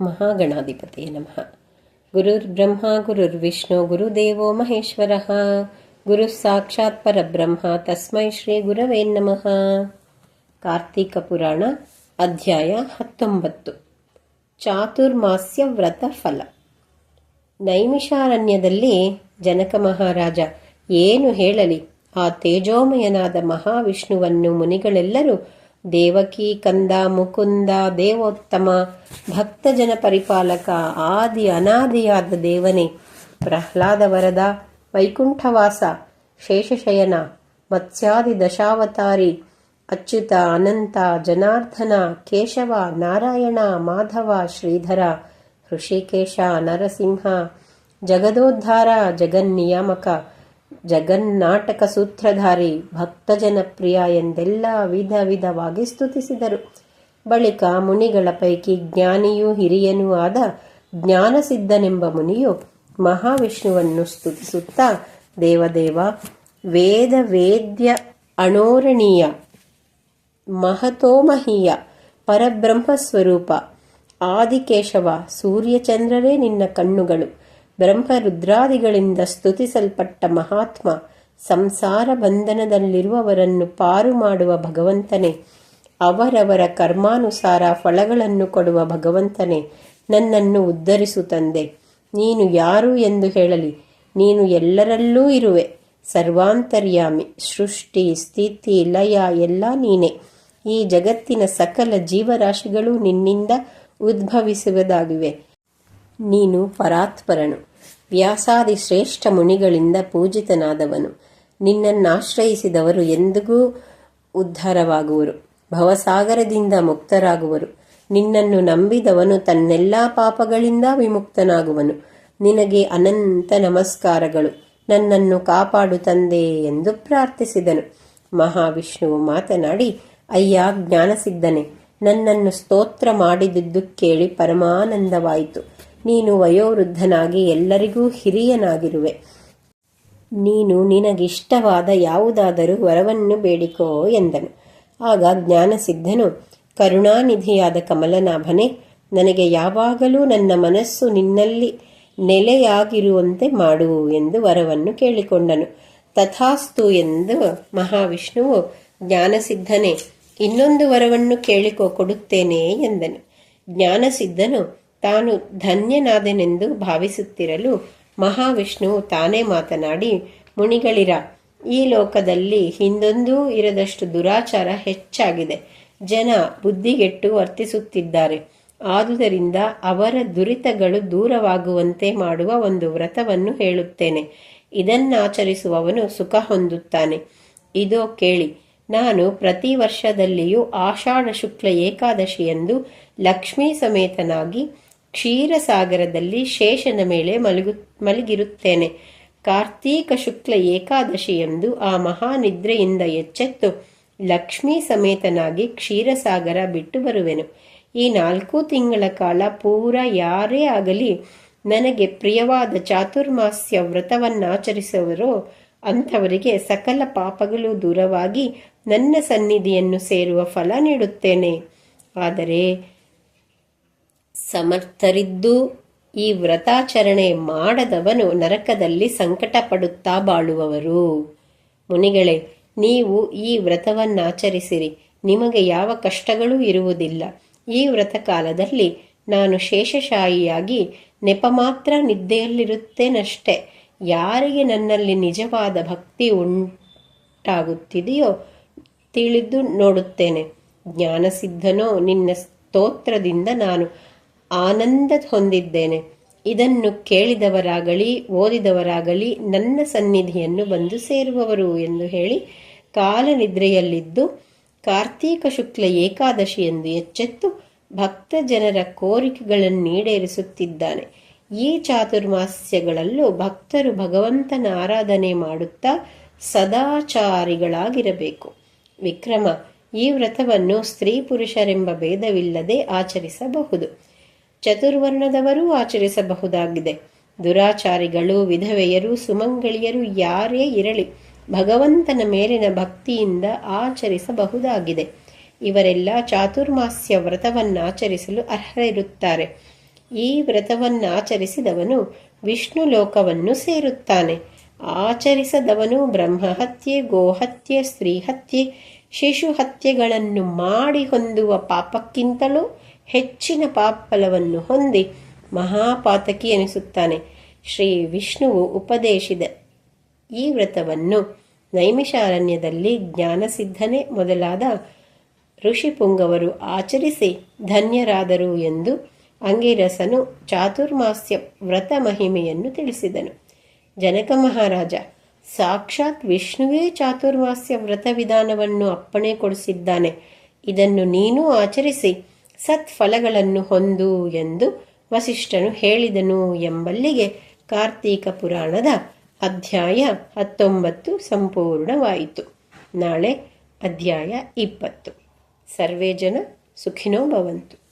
ಮಹಾಗಣಾಧಿಪತಿ ನಮಃ. ಗುರುರ್ ಗುರುರ್ಬ್ರಹ್ಮ ಗುರುರ್ವಿಷ್ಣು ಗುರುದೇವೋ ಮಹೇಶ್ವರಃ. ಗುರು ಸಾಕ್ಷಾತ್ ಪರಬ್ರಹ್ಮ, ತಸ್ಮೈ ಶ್ರೀ ಗುರವೇ ನಮಃ. ಕಾರ್ತೀಕ ಪುರಾಣ, ಅಧ್ಯಾಯ ಹತ್ತೊಂಬತ್ತು. ಚಾತುರ್ಮಾಸ್ಯ ವ್ರತ ಫಲ. ನೈಮಿಷಾರಣ್ಯದಲ್ಲಿ ಜನಕ ಮಹಾರಾಜ ಏನು ಹೇಳಲಿ? ಆ ತೇಜೋಮಯನಾದ ಮಹಾವಿಷ್ಣುವನ್ನು ಮುನಿಗಳೆಲ್ಲರೂ ದೇವಕಿ ಕಂದ ಮುಕುಂದ ದೇವೋತ್ತಮ, ಭಕ್ತಜನ ಪರಿಪಾಲಕ, ಆದಿ ಅನಾದಿಯಾದ ದೇವನೇ. ಪ್ರಹ್ಲಾದ ವರದ, ವೈಕುಂಠವಾಸ, ಶೇಷಶಯನ, ಮತ್ಸ್ಯಾದಿ ದಶಾವತಾರಿ, ಅಚ್ಯುತ, ಅನಂತ, ಜನಾರ್ದನ, ಕೇಶವ, ನಾರಾಯಣ, ಮಾಧವ, ಶ್ರೀಧರ ಋಷಿಕೇಶ ನರಸಿಂಹ, ಜಗದೋದ್ಧಾರ, ಜಗನ್ನಿಯಾಮಕ ಜಗನ್ನಾಟಕ ಸೂತ್ರಧಾರಿ ಭಕ್ತಜನಪ್ರಿಯ ಎಂದೆಲ್ಲ ವಿಧ ವಿಧವಾಗಿ ಸ್ತುತಿಸಿದರು. ಬಳಿಕ ಮುನಿಗಳ ಪೈಕಿ ಜ್ಞಾನಿಯೂ ಹಿರಿಯನೂ ಆದ ಜ್ಞಾನಸಿದ್ಧನೆಂಬ ಮುನಿಯು ಮಹಾವಿಷ್ಣುವನ್ನು ಸ್ತುತಿಸುತ್ತಾ, ದೇವದೇವ ವೇದ ವೇದ್ಯ ಅಣೋರಣೀಯ, ಮಹತೋಮಹೀಯ ಪರಬ್ರಹ್ಮ ಸ್ವರೂಪ ಆದಿಕೇಶವ, ಸೂರ್ಯಚಂದ್ರರೇ ನಿನ್ನ ಕಣ್ಣುಗಳು. ಬ್ರಹ್ಮ ರುದ್ರಾದಿಗಳಿಂದ ಸ್ತುತಿಸಲ್ಪಟ್ಟ ಮಹಾತ್ಮ ಸಂಸಾರ ಬಂಧನದಲ್ಲಿರುವವರನ್ನು ಪಾರು ಮಾಡುವ ಭಗವಂತನೇ, ಅವರವರ ಕರ್ಮಾನುಸಾರ ಫಲಗಳನ್ನು ಕೊಡುವ ಭಗವಂತನೇ ನನ್ನನ್ನು ಉದ್ಧರಿಸು ತಂದೆ. ನೀನು ಯಾರು ಎಂದು ಹೇಳಲಿ, ನೀನು ಎಲ್ಲರಲ್ಲೂ ಇರುವೆ. ಸರ್ವಾಂತರ್ಯಾಮಿ, ಸೃಷ್ಟಿ, ಸ್ಥಿತಿ, ಲಯ ಎಲ್ಲ ನೀನೆ. ಈ ಜಗತ್ತಿನ ಸಕಲ ಜೀವರಾಶಿಗಳು ನಿನ್ನಿಂದ ಉದ್ಭವಿಸುವುದಾಗಿವೆ. ನೀನು ಪರಾತ್ಪರನು. ವ್ಯಾಸಾದಿ ಶ್ರೇಷ್ಠ ಮುನಿಗಳಿಂದ ಪೂಜಿತನಾದವನು. ನಿನ್ನನ್ನಾಶ್ರಯಿಸಿದವರು ಎಂದಿಗೂ ಉದ್ಧಾರವಾಗುವರು. ಭವಸಾಗರದಿಂದ ಮುಕ್ತರಾಗುವರು. ನಿನ್ನನ್ನು ನಂಬಿದವನು ತನ್ನೆಲ್ಲ ಪಾಪಗಳಿಂದ ವಿಮುಕ್ತನಾಗುವನು. ನಿನಗೆ ಅನಂತ ನಮಸ್ಕಾರಗಳು. ನನ್ನನ್ನು ಕಾಪಾಡು ತಂದೆ ಎಂದು ಪ್ರಾರ್ಥಿಸಿದನು. ಮಹಾವಿಷ್ಣುವು ಮಾತನಾಡಿ, ಅಯ್ಯ, ಜ್ಞಾನಸಿದ್ಧನೆ, ನನ್ನನ್ನು ಸ್ತೋತ್ರ ಮಾಡಿದುದು ಕೇಳಿ ಪರಮಾನಂದವಾಯಿತು. ನೀನು ವಯೋವೃದ್ಧನಾಗಿ ಎಲ್ಲರಿಗೂ ಹಿರಿಯನಾಗಿರುವೆ. ನೀನು ನಿನಗಿಷ್ಟವಾದ ಯಾವುದಾದರೂ ವರವನ್ನು ಬೇಡಿಕೋ ಎಂದನು. ಆಗ ಜ್ಞಾನಸಿದ್ಧನು, ಕರುಣಾನಿಧಿಯಾದ ಕಮಲನಾಭನೇ, ನನಗೆ ಯಾವಾಗಲೂ ನನ್ನ ಮನಸ್ಸು ನಿನ್ನಲ್ಲಿ ನೆಲೆಯಾಗಿರುವಂತೆ ಮಾಡು ಎಂದು ವರವನ್ನು ಕೇಳಿಕೊಂಡನು. ತಥಾಸ್ತು ಎಂದು ಮಹಾವಿಷ್ಣುವು, ಜ್ಞಾನಸಿದ್ಧನೇ, ಇನ್ನೊಂದು ವರವನ್ನು ಕೇಳಿಕೋ, ಕೊಡುತ್ತೇನೆ ಎಂದನು. ಜ್ಞಾನಸಿದ್ಧನು ತಾನು ಧನ್ಯನಾದೆನೆಂದು ಭಾವಿಸುತ್ತಿರಲು ಮಹಾವಿಷ್ಣುವು ತಾನೇ ಮಾತನಾಡಿ, ಮುನಿಗಳಿರ, ಈ ಲೋಕದಲ್ಲಿ ಹಿಂದೊಂದೂ ಇರದಷ್ಟು ದುರಾಚಾರ ಹೆಚ್ಚಾಗಿದೆ. ಜನ ಬುದ್ಧಿಗೆಟ್ಟು ವರ್ತಿಸುತ್ತಿದ್ದಾರೆ. ಆದುದರಿಂದ ಅವರ ದುರಿತಗಳು ದೂರವಾಗುವಂತೆ ಮಾಡುವ ಒಂದು ವ್ರತವನ್ನು ಹೇಳುತ್ತೇನೆ. ಇದನ್ನಾಚರಿಸುವವನು ಸುಖ ಹೊಂದುತ್ತಾನೆ. ಇದೋ ಕೇಳಿ, ನಾನು ಪ್ರತಿ ವರ್ಷದಲ್ಲಿಯೂ ಆಷಾಢ ಶುಕ್ಲ ಏಕಾದಶಿಯಂದು ಲಕ್ಷ್ಮೀ ಸಮೇತನಾಗಿ ಕ್ಷೀರಸಾಗರದಲ್ಲಿ ಶೇಷನ ಮೇಲೆ ಮಲಗು, ಮಲಗಿರುತ್ತೇನೆ. ಕಾರ್ತೀಕ ಶುಕ್ಲ ಏಕಾದಶಿಯಂದು ಆ ಮಹಾನಿದ್ರೆಯಿಂದ ಎಚ್ಚೆತ್ತು ಲಕ್ಷ್ಮೀ ಸಮೇತನಾಗಿ ಕ್ಷೀರಸಾಗರ ಬಿಟ್ಟು ಬರುವೆನು. ಈ ನಾಲ್ಕು ತಿಂಗಳ ಕಾಲ ಪೂರ ಯಾರೇ ಆಗಲಿ ನನಗೆ ಪ್ರಿಯವಾದ ಚಾತುರ್ಮಾಸ್ಯ ವ್ರತವನ್ನಾಚರಿಸುವರೋ ಅಂಥವರಿಗೆ ಸಕಲ ಪಾಪಗಳು ದೂರವಾಗಿ ನನ್ನ ಸನ್ನಿಧಿಯನ್ನು ಸೇರುವ ಫಲ ನೀಡುತ್ತೇನೆ. ಆದರೆ ಸಮರ್ಥರಿದ್ದು ಈ ವ್ರತಾಚರಣೆ ಮಾಡದವನು ನರಕದಲ್ಲಿ ಸಂಕಟ ಪಡುತ್ತಾ ಬಾಳುವವರು. ಮುನಿಗಳೇ, ನೀವು ಈ ವ್ರತವನ್ನಾಚರಿಸಿರಿ. ನಿಮಗೆ ಯಾವ ಕಷ್ಟಗಳೂ ಇರುವುದಿಲ್ಲ. ಈ ವ್ರತ ಕಾಲದಲ್ಲಿ ನಾನು ಶೇಷಶಾಹಿಯಾಗಿ ನೆಪ ಮಾತ್ರ ನಿದ್ದೆಯಲ್ಲಿರುತ್ತೇನಷ್ಟೆ. ಯಾರಿಗೆ ನನ್ನಲ್ಲಿ ನಿಜವಾದ ಭಕ್ತಿ ಉಂಟಾಗುತ್ತಿದೆಯೋ ತಿಳಿದು ನೋಡುತ್ತೇನೆ. ಜ್ಞಾನಸಿದ್ಧನೋ ನಿನ್ನ ಸ್ತೋತ್ರದಿಂದ ನಾನು ಆನಂದ ಹೊಂದಿದ್ದೇನೆ. ಇದನ್ನು ಕೇಳಿದವರಾಗಲಿ, ಓದಿದವರಾಗಲಿ, ನನ್ನ ಸನ್ನಿಧಿಯನ್ನು ಬಂದು ಸೇರುವವರು ಎಂದು ಹೇಳಿ ಕಾಲನಿದ್ರೆಯಲ್ಲಿದ್ದು, ಕಾರ್ತೀಕ ಶುಕ್ಲ ಏಕಾದಶಿ ಎಂದು ಎಚ್ಚೆತ್ತು ಭಕ್ತ ಜನರ ಕೋರಿಕೆಗಳನ್ನು ಈಡೇರಿಸುತ್ತಿದ್ದಾನೆ. ಈ ಚಾತುರ್ಮಾಸ್ಯಗಳಲ್ಲೂ ಭಕ್ತರು ಭಗವಂತನ ಆರಾಧನೆ ಮಾಡುತ್ತಾ ಸದಾಚಾರಿಗಳಾಗಿರಬೇಕು. ವಿಕ್ರಮ, ಈ ವ್ರತವನ್ನು ಸ್ತ್ರೀ ಪುರುಷರೆಂಬ ಭೇದವಿಲ್ಲದೆ ಆಚರಿಸಬಹುದು. ಚತುರ್ವರ್ಣದವರೂ ಆಚರಿಸಬಹುದಾಗಿದೆ. ದುರಾಚಾರಿಗಳು, ವಿಧವೆಯರು, ಸುಮಂಗಳಿಯರು ಯಾರೇ ಇರಲಿ, ಭಗವಂತನ ಮೇಲಿನ ಭಕ್ತಿಯಿಂದ ಆಚರಿಸಬಹುದಾಗಿದೆ. ಇವರೆಲ್ಲ ಚಾತುರ್ಮಾಸ್ಯ ವ್ರತವನ್ನಾಚರಿಸಲು ಅರ್ಹರಿರುತ್ತಾರೆ. ಈ ವ್ರತವನ್ನಾಚರಿಸಿದವನು ವಿಷ್ಣು ಲೋಕವನ್ನು ಸೇರುತ್ತಾನೆ. ಆಚರಿಸದವನು ಬ್ರಹ್ಮಹತ್ಯೆ, ಗೋಹತ್ಯೆ, ಸ್ತ್ರೀಹತ್ಯೆ ಶಿಶು ಹತ್ಯೆಗಳನ್ನು ಮಾಡಿ ಹೊಂದುವ ಪಾಪಕ್ಕಿಂತಲೂ ಹೆಚ್ಚಿನ ಪಾಪಫಲವನ್ನು ಹೊಂದಿ ಮಹಾಪಾತಕಿ ಎನಿಸುತ್ತಾನೆ. ಶ್ರೀ ವಿಷ್ಣುವು ಉಪದೇಶಿದ ಈ ವ್ರತವನ್ನು ನೈಮಿಷಾರಣ್ಯದಲ್ಲಿ ಜ್ಞಾನಸಿದ್ಧನೆ ಮೊದಲಾದ ಋಷಿಪುಂಗವರು ಆಚರಿಸಿ ಧನ್ಯರಾದರು ಎಂದು ಅಂಗಿರಸನು ಚಾತುರ್ಮಾಸ್ಯ ವ್ರತ ಮಹಿಮೆಯನ್ನು ತಿಳಿಸಿದನು. ಜನಕ ಮಹಾರಾಜ, ಸಾಕ್ಷಾತ್ ವಿಷ್ಣುವೇ ಚಾತುರ್ಮಾಸ್ಯ ವ್ರತ ವಿಧಾನವನ್ನು ಅಪ್ಪಣೆ ಕೊಡಿಸಿದ್ದಾನೆ. ಇದನ್ನು ನೀನೂ ಆಚರಿಸಿ ಸತ್ಫಲಗಳನ್ನು ಹೊಂದು ಎಂದು ವಸಿಷ್ಠನು ಹೇಳಿದನು ಎಂಬಲ್ಲಿಗೆ ಕಾರ್ತೀಕ ಪುರಾಣದ ಅಧ್ಯಾಯ ಹತ್ತೊಂಬತ್ತು ಸಂಪೂರ್ಣವಾಯಿತು. ನಾಳೆ ಅಧ್ಯಾಯ ಇಪ್ಪತ್ತು. ಸರ್ವೇ ಜನ ಸುಖಿನೋ ಭವಂತು.